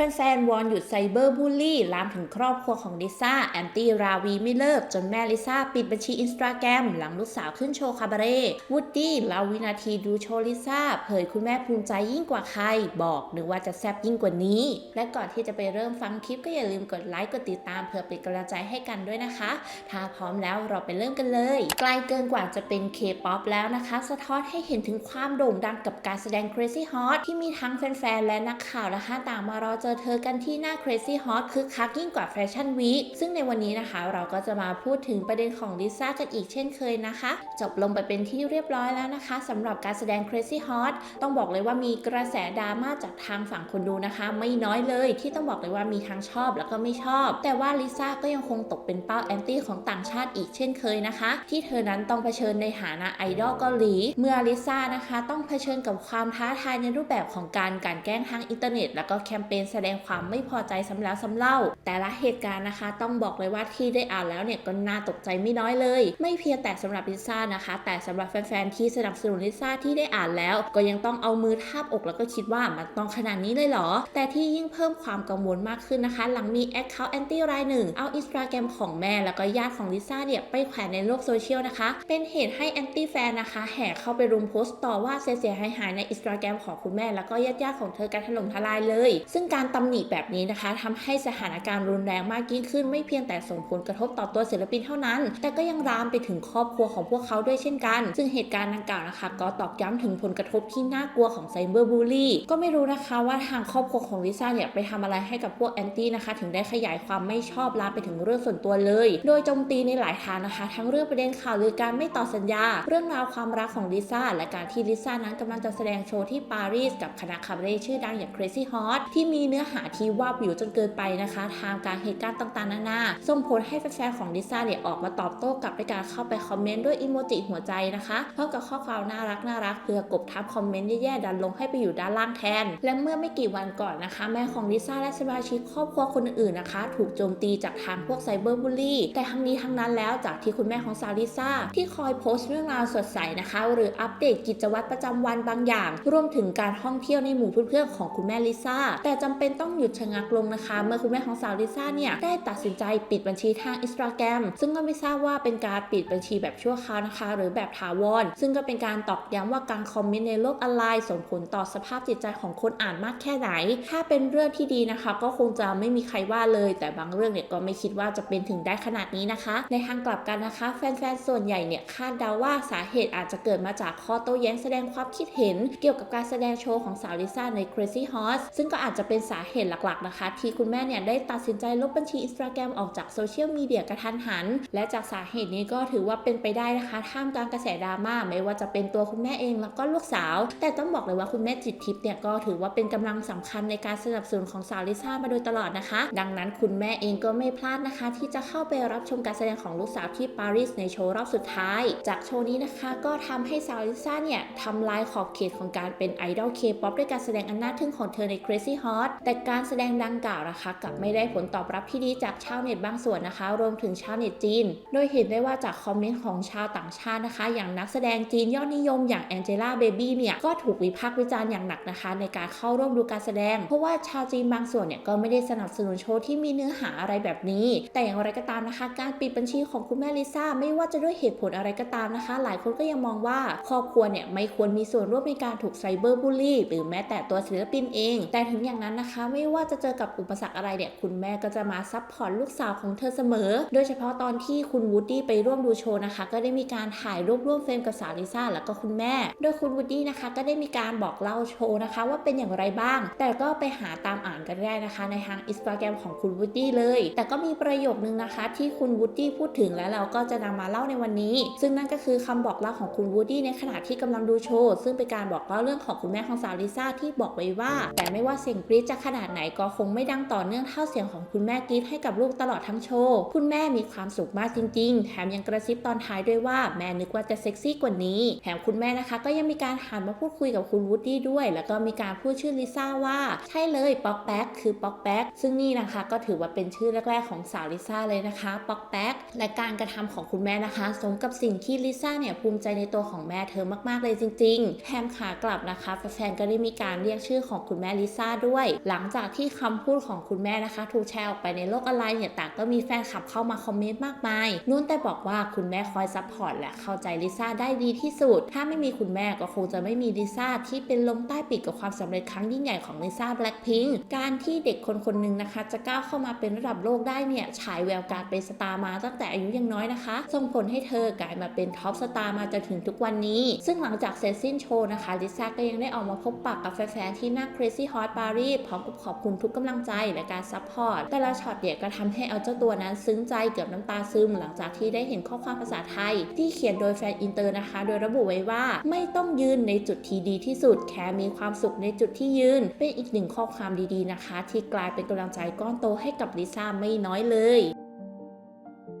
แฟนๆวอนหยุดไซเบอร์บูลลี่ลามถึงครอบครัวของลิซ่าแอนตี้ราวีไม่เลิก จนแม่ลิซ่าปิดบัญชีอินสตาแกรมหลังลูกสาวขึ้นโชว์คาบาเร่วูดดี้เล่าวินาทีดูโชว์ลิซ่าเผยคุณแม่ภูมิใจยิ่งกว่าใคร บอกหรือว่าจะแซ่บยิ่งกว่านี้ และก่อนที่จะไปเริ่มฟังคลิปก็อย่าลืมกดไลค์กดติดตามเพื่อเป็นกำลังใจให้กันด้วยนะคะ ถ้าพร้อมแล้วเราไปเริ่มกันเลย ไกลเกินกว่าจะเป็น K-POP แล้วนะคะ สะท้อนให้เห็นถึงความโด่งดังกับการแสดง Crazy Hot ที่มีทั้งแฟนๆและนักข่าวนะคะต่างมารอเจอเธอกันที่หน้า Crazy Hot คึกคักยิ่งกว่าแฟชั่นวีคซึ่งในวันนี้นะคะ เราก็จะมาพูดถึงประเด็นของลิซ่ากันอีกเช่นเคยนะคะ จบลงไปเป็นที่เรียบร้อยแล้วนะคะสำหรับการแสดง Crazy Hot ต้องบอกเลยว่ามีกระแสดราม่าจากทางฝั่งคนดูนะคะ ไม่น้อยเลยที่ต้องบอกเลยว่ามีทั้งชอบแล้วก็ไม่ชอบ แต่ว่าลิซ่าก็ยังคงตกเป็นเป้าแอนตี้ของต่างชาติอีกเช่นเคยนะคะ ที่เธอนั้นต้องเผชิญในฐานะไอดอลเกาหลี เมื่อลิซ่านะคะ ต้องเผชิญกับความท้าทายในรูปแบบของการกลันแกล้งทางอินเทอร์เน็ต แล้วก็แคมเปญแสดงความไม่พอใจซ้ำแล้วซ้ำเล่า แต่ละเหตุการณ์นะคะ ต้องบอกเลยว่าที่ได้อ่านแล้วเนี่ยก็น่าตกใจไม่น้อยเลย ไม่เพียงแต่สำหรับลิซ่านะคะ แต่สำหรับแฟนๆที่สนับสนุนลิซ่าที่ได้อ่านแล้ว ก็ยังต้องเอามือทาบอกแล้วก็คิดว่ามันต้องขนาดนี้เลยเหรอ แต่ที่ยิ่งเพิ่มความกังวลมากขึ้นนะคะ หลังมีแอคเคาท์แอนตี้รายหนึ่งเอาอินสตาแกรมของแม่แล้วก็ญาติของลิซ่าเนี่ยไปแขวนในโลกโซเชียลนะคะ เป็นเหตุให้แอนตี้แฟนนะคะ แห่เข้าไปรุมโพสต์ต่อว่าเสียหายหายในอินสตาแกรมของคุณแม่แล้วก็ญาติๆของเธอกันถล่มทลายเลย ซึ่งการการตำหนิแบบนี้นะคะทำให้สถานการณ์รุนแรงมากยิ่งขึ้น ไม่เพียงแต่ส่งผลกระทบต่อตัวศิลปินเท่านั้น แต่ก็ยังรามไปถึงครอบครัวของพวกเขาด้วยเช่นกัน ซึ่งเหตุการณ์ดังกล่าวนะคะ ก็ตอกย้ำถึงผลกระทบที่น่ากลัวของไซเบอร์บูลลี่ก็ไม่รู้นะคะว่าทางครอบครัวของลิซ่าเนี่ยไปทำอะไรให้กับพวกแอนตี้นะคะ ถึงได้ขยายความไม่ชอบลามไปถึงเรื่องส่วนตัวเลย โดยโจมตีในหลายทางนะคะ ทั้งเรื่องประเด็นข่าวหรือการไม่ต่อสัญญา เรื่องราวความรักของลิซ่าและการที่ลิซ่านั้นกำลังจะแสดงโชว์ที่ปารีสกับคณะคาบาเร่ชื่อดังอย่าง Crazy Hot ที่มีเนื้อหาที่ว่าบวิวจนเกินไปนะคะทางการเหตุการณ์ต่างๆนานาส่งผลให้แฟนๆของลิซ่าเนี่ยออกมาตอบโต้กลับด้วยการเข้าไปคอมเมนต์ด้วยอีโมจิหัวใจนะคะพร้อมกับข้อความน่ารักน่ารักเพื่อกบทับคอมเมนต์แย่ๆดันลงให้ไปอยู่ด้านล่างแทน และเมื่อไม่กี่วันก่อนนะคะ แม่ของลิซ่าและสมาชิกครอบครัวคนอื่นๆนะคะ ถูกโจมตีจากทางพวกไซเบอร์บูลลี่ แต่ทั้งนี้ทั้งนั้นแล้วจากที่คุณแม่ของสาวลิซ่าที่คอยโพสต์เรื่องราวสดใสนะคะ หรืออัปเดตกิจวัตรประจำวันบางอย่าง รวมถึงการท่องเที่ยวในหมู่เพื่อนๆของคุณแม่ลิซ่าแต่จำเป็นต้องหยุดชะงักลงนะคะ เมื่อคุณแม่ของสาวลิซ่าเนี่ยได้ตัดสินใจปิดบัญชีทางอินสตาแกรมซึ่งก็ไม่ทราบว่าเป็นการปิดบัญชีแบบชั่วคราวนะคะ หรือแบบถาวรซึ่งก็เป็นการตอกย้ำว่าการคอมเมนต์ในโลกออนไลน์ส่งผลต่อสภาพจิตใจของคนอ่านมากแค่ไหน ถ้าเป็นเรื่องที่ดีนะคะ ก็คงจะไม่มีใครว่าเลย แต่บางเรื่องเนี่ยก็ไม่คิดว่าจะเป็นถึงได้ขนาดนี้นะคะ ในทางกลับกันนะคะ แฟนๆส่วนใหญ่เนี่ยคาดเดาว่าสาเหตุอาจจะเกิดมาจากข้อโต้แย้งแสดงความคิดเห็น เกี่ยวกับการแสดงโชว์ของสาวลิซ่าใน Crazy Horse ซึ่งก็อาจจะเป็นสาเหตุหลักๆนะคะ ที่คุณแม่เนี่ยได้ตัดสินใจลบบัญชีอินสตาแกรมออกจากโซเชียลมีเดียกระทันหัน และจากสาเหตุนี้ก็ถือว่าเป็นไปได้นะคะท่ามกลางกระแสดราม่าไม่ว่าจะเป็นตัวคุณแม่เองแล้วก็ลูกสาว แต่ต้องบอกเลยว่าคุณแม่จิตทิพย์เนี่ยก็ถือว่าเป็นกำลังสำคัญในการสนับสนุนของสาวลิซ่ามาโดยตลอดนะคะ ดังนั้นคุณแม่เองก็ไม่พลาดนะคะ ที่จะเข้าไปรับชมการแสดงของลูกสาวที่ปารีสในโชว์รอบสุดท้าย จากโชว์นี้นะคะก็ทำให้สาวลิซ่าเนี่ยทำลายขอบเขตของการเป็นไอดอลเคป๊อปด้วยการแสดงอันน่าทึ่งของเธอใน Crazy Hot แต่การแสดงดังกล่าวนะคะกลับไม่ได้ผลตอบรับที่ดีจากชาวเน็ตบางส่วนนะคะ รวมถึงชาวเน็ตจีน โดยเห็นได้ว่าจากคอมเมนต์ของชาวต่างชาตินะคะ อย่างนักแสดงจีนยอดนิยมอย่างแองเจล่าเบบี้เนี่ยก็ถูกวิพากษ์วิจารณ์อย่างหนักนะคะ ในการเข้าร่วมดูการแสดง เพราะว่าชาวจีนบางส่วนเนี่ยก็ไม่ได้สนับสนุนโชว์ที่มีเนื้อหาอะไรแบบนี้ แต่อย่างไรก็ตามนะคะ การปิดบัญชีของคุณแม่ลิซ่าไม่ว่าจะด้วยเหตุผลอะไรก็ตามนะคะ หลายคนก็ยังมองว่าครอบครัวเนี่ยไม่ควรมีส่วนร่วมในการถูกไซเบอร์บูลลี่ หรือแม้แต่ตัวศิลปินเอง แต่ถึงอย่างนั้นนะคะคะ ไม่ว่าจะเจอกับอุปสรรคอะไรเนี่ย คุณแม่ก็จะมาซัพพอร์ตลูกสาวของเธอเสมอ โดยเฉพาะตอนที่คุณวูดดี้ไปร่วมดูโชว์นะคะ ก็ได้มีการถ่ายรูปร่วมเฟรมกับสาวลิซ่าแล้วก็คุณแม่ โดยคุณวูดดี้นะคะ ก็ได้มีการบอกเล่าโชว์นะคะ ว่าเป็นอย่างไรบ้าง แต่ก็ไปหาตามอ่านกันได้นะคะ ในทางอินสตาแกรมของคุณวูดดี้เลย แต่ก็มีประโยคนึงนะคะ ที่คุณวูดดี้พูดถึงแล้วเราก็จะนำมาเล่าในวันนี้ ซึ่งนั่นก็คือคำบอกเล่าของคุณวูดดี้ในขณะที่กำลังดูโชว์ซึ่งเป็นการบอกเล่าเรื่องของคุณแม่ของสาวลิซ่าที่บอกไว้ว่า แต่ไม่ว่าเสียงกรี๊ดจะขนาดไหนก็คงไม่ดังต่อเนื่องเท่าเสียงของคุณแม่กรี๊ดให้กับลูกตลอดทั้งโชว์ คุณแม่มีความสุขมากจริง ๆ แถมยังกระซิบตอนท้ายด้วยว่าแม่นึกว่าจะเซ็กซี่กว่านี้ แถมคุณแม่นะคะ ก็ยังมีการหันมาพูดคุยกับคุณวูดดี้ด้วย แล้วก็มีการพูดชื่อลิซ่าว่า ใช่เลยป๊อกแป๊กคือป๊อกแป๊กซึ่งนี่นะคะก็ถือว่าเป็นชื่อแรกๆของสาวลิซ่าเลยนะคะป๊อกแป๊กและการกระทำของคุณแม่นะคะสมกับสิ่งที่ลิซ่าเนี่ยภูมิใจในตัวของแม่เธอมากๆเลยจริง ๆ แถมขากลับนะคะแฟนๆก็ได้มีการเรียกชื่อของคุณแม่ลิซ่าด้วยหลังจากที่คำพูดของคุณแม่นะคะ ถูกแชร์ออกไปในโลกออนไลน์เนี่ยต่างก็มีแฟนคลับเข้ามาคอมเมนต์มากมายนุ่นแต่บอกว่าคุณแม่คอยซัพพอร์ตและเข้าใจลิซ่าได้ดีที่สุด ถ้าไม่มีคุณแม่ก็คงจะไม่มีลิซ่าที่เป็นลมใต้ปีกกับความสำเร็จครั้งยิ่งใหญ่ของลิซ่าแบล็คพิงค์การที่เด็กคนคนหนึ่งนะคะ จะก้าวเข้ามาเป็นระดับโลกได้เนี่ยฉายแววการเป็นสตาร์มาตั้งแต่อายุยังน้อยนะคะ ส่งผลให้เธอกลายมาเป็นท็อปสตาร์มาจนถึงทุกวันนี้ ซึ่งหลังจากเสร็จสิ้นโชว์นะคะลิซ่าก็ยังได้ออกมาพบปะกับแฟนๆที่หน้า Crazy Hot Paris พร้อมกับขอบคุณทุกกำลังใจและการซัพพอร์ตแต่ละช็อตเนี่ยก็ทำให้เอาเจ้าตัวนั้นซึ้งใจเกือบน้ำตาซึมหลังจากที่ได้เห็นข้อความภาษาไทย ที่เขียนโดยแฟนอินเตอร์นะคะ โดยระบุไว้ว่าไม่ต้องยืนในจุดที่ดีที่สุดแค่มีความสุขในจุดที่ยืน เป็นอีกหนึ่งข้อความดีๆนะคะ ที่กลายเป็นกำลังใจก้อนโตให้กับลิซ่าไม่น้อยเลย